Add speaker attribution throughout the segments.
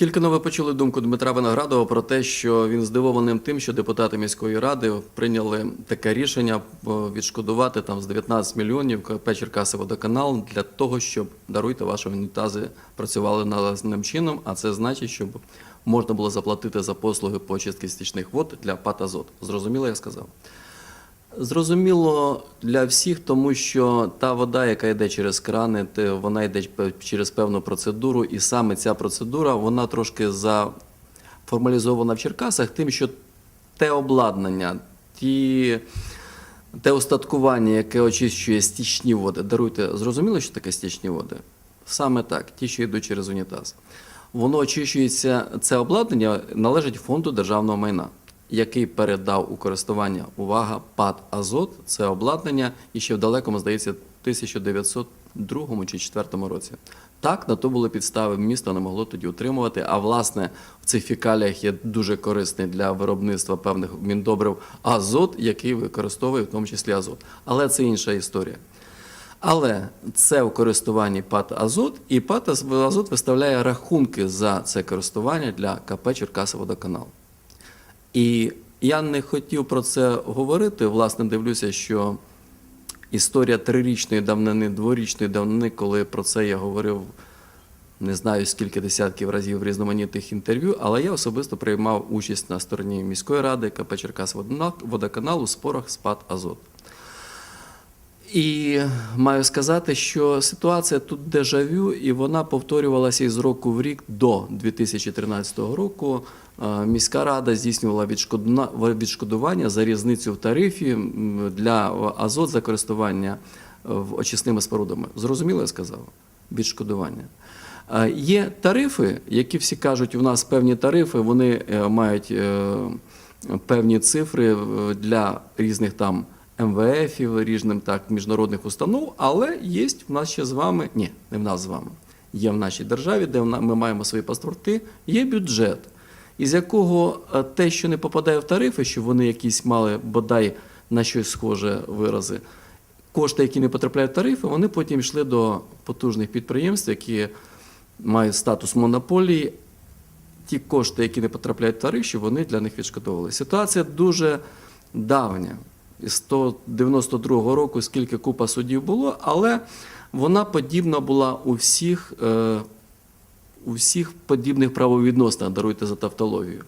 Speaker 1: Тільки но ви почули думку Дмитра Виноградова про те, що він здивованим тим, що депутати міської ради прийняли таке рішення е, відшкодувати там з 19 мільйонів КП водоканал для того, щоб даруйте ваші унітази працювали належним чином. А це значить, щоб можна було заплатити за послуги по очистці стічних вод для ПАТ «Азот». Зрозуміло, я сказав. Зрозуміло для всіх, тому що та вода, яка йде через крани, вона йде через певну процедуру, і саме ця процедура вона трошки заформалізована в Черкасах, тим, що те обладнання, ті, те устаткування, яке очищує стічні води. Даруйте, зрозуміло, що таке стічні води? Саме так, ті, що йдуть через унітаз. Воно очищується, це обладнання належить фонду державного майна, який передав у користування увага ПАД Азот. Це обладнання і ще в далекому, здається, 1902 чи 2004 році. Так, на то були підстави, місто не могло тоді утримувати. А власне в цих фікаліях є дуже корисний для виробництва певних міндобрив азот, який використовує в тому числі азот. Але це інша історія. Але це в користуванні ПАТ Азот, і ПАТ Азот виставляє рахунки за це користування для КП Черкасоводоканал. І я не хотів про це говорити. Власне, дивлюся, що історія трирічної давнини, дворічної давнини, коли про це я говорив не знаю скільки десятків разів в різноманітних інтерв'ю, але я особисто приймав участь на стороні міської ради КП Черкасоводоканал у спорах з ПАТ Азот. І маю сказати, що ситуація тут дежавю, і вона повторювалася із року в рік до 2013 року. Міська рада здійснювала відшкодування за різницю в тарифі для азот за користування е, очисними спорудами. Зрозуміло, я сказав? Відшкодування. Є тарифи, які всі кажуть, у нас певні тарифи, вони е, мають е, певні цифри для різних там МВФів, різним так міжнародних установ, але є в нас ще з вами, ні, не в нас з вами. Є в нашій державі, де ми маємо свої паспорти, є бюджет, із якого е, те, що не попадає в тарифи, що вони якісь мали бодай на щось схоже вирази, кошти, які не потрапляють в тарифи, вони потім йшли до потужних підприємств, які мають статус монополії. Ті кошти, які не потрапляють в тариф, щоб вони для них відшкодовували. Ситуація дуже давня. Із 192 року, скільки купа судів було, але вона подібна була у всіх, е, у всіх подібних правовідносинах, даруйте за тавтологію.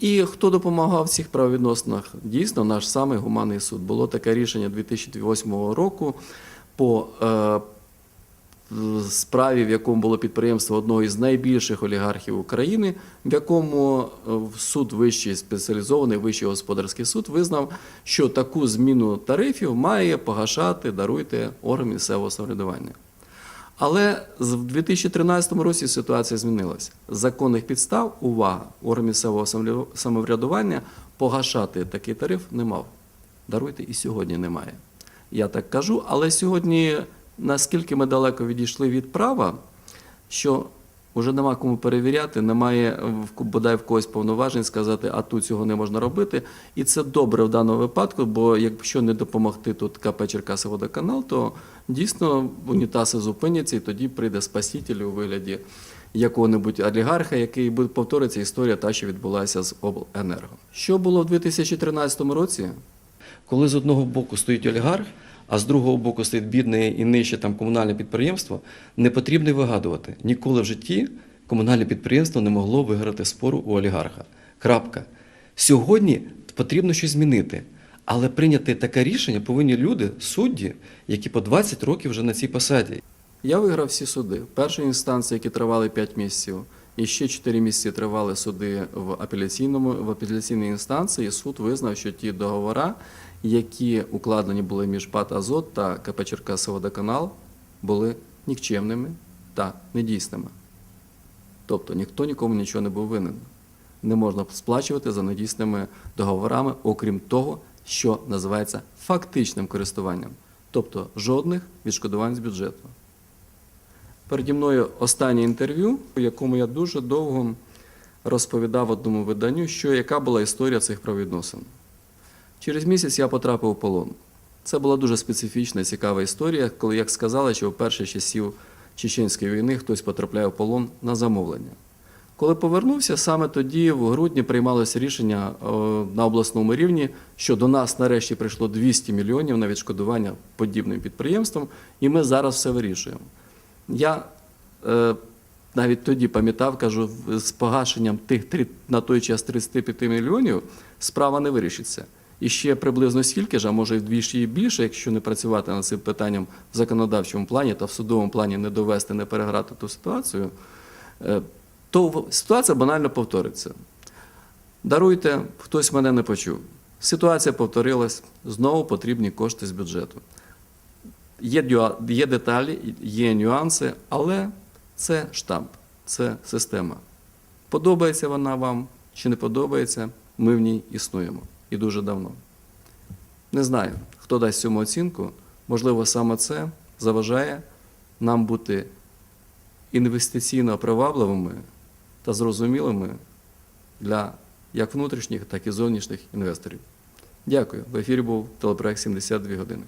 Speaker 1: І хто допомагав в цих правовідносинах? Дійсно, наш самий гуманний суд. Було таке рішення 2008 року по е, справі, в якому було підприємство одного із найбільших олігархів України, в якому е, суд вищий спеціалізований вищий господарський суд визнав, що таку зміну тарифів має погашати, даруйте орган місцевого самоврядування. Але в 2013 році ситуація змінилася. Законних підстав, увага, орган місцевого самоврядування погашати такий тариф не мав. Даруйте, і сьогодні немає. Я так кажу, але сьогодні, наскільки ми далеко відійшли від права, що вже нема кому перевіряти, немає бодай в когось повноважень сказати, а тут цього не можна робити. І це добре в даному випадку, бо якщо не допомогти тут КП Черкасоводоканал, то дійсно унітази зупиняться, і тоді прийде спаситель у вигляді якого-небудь олігарха, який буде повториться історія та, що відбулася з обленерго. Що було в 2013 році? Коли з одного боку стоїть олігарх, а з другого боку стоїть бідне і нижче там комунальне підприємство, не потрібно вигадувати. Ніколи в житті комунальне підприємство не могло виграти спору у олігарха. Крапка. Сьогодні потрібно щось змінити. Але прийняти таке рішення повинні люди, судді, які по 20 років вже на цій посаді. Я виграв всі суди. Перші інстанції, які тривали 5 місяців, і ще 4 місяці тривали суди в апеляційному в апеляційній інстанції. Суд визнав, що ті договори, які укладені були між ПАТ Азот та КП Черкасоводоканал, були нікчемними та недійсними. Тобто ніхто нікому нічого не був винен. Не можна сплачувати за недійсними договорами, окрім того, що називається фактичним користуванням. Тобто жодних відшкодувань з бюджету. Переді мною останнє інтерв'ю, у якому я дуже довго розповідав одному виданню, що яка була історія цих правовідносин. Через місяць я потрапив у полон. Це була дуже специфічна, і цікава історія, коли, як сказали, що вперше з часів Чеченської війни хтось потрапляє в полон на замовлення. Коли повернувся, саме тоді, в грудні, приймалося рішення е, на обласному рівні, що до нас нарешті прийшло 200 мільйонів на відшкодування подібним підприємствам, і ми зараз все вирішуємо. Я е, навіть тоді пам'ятав, кажу, з погашенням тих три- на той час 35 мільйонів справа не вирішиться. І ще приблизно стільки ж, а може вдвічі і більше, якщо не працювати над цим питанням в законодавчому плані та в судовому плані не довести, не переграти ту ситуацію, е, то ситуація банально повториться. Даруйте, хтось мене не почув. Ситуація повторилась, знову потрібні кошти з бюджету. Є, є деталі, є нюанси, але це штамп, це система. Подобається вона вам чи не подобається, ми в ній існуємо і дуже давно. Не знаю, хто дасть цьому оцінку. Можливо, саме це заважає нам бути інвестиційно привабливими та зрозумілими для як внутрішніх, так і зовнішніх інвесторів. Дякую. В ефірі був телепроект «72 години.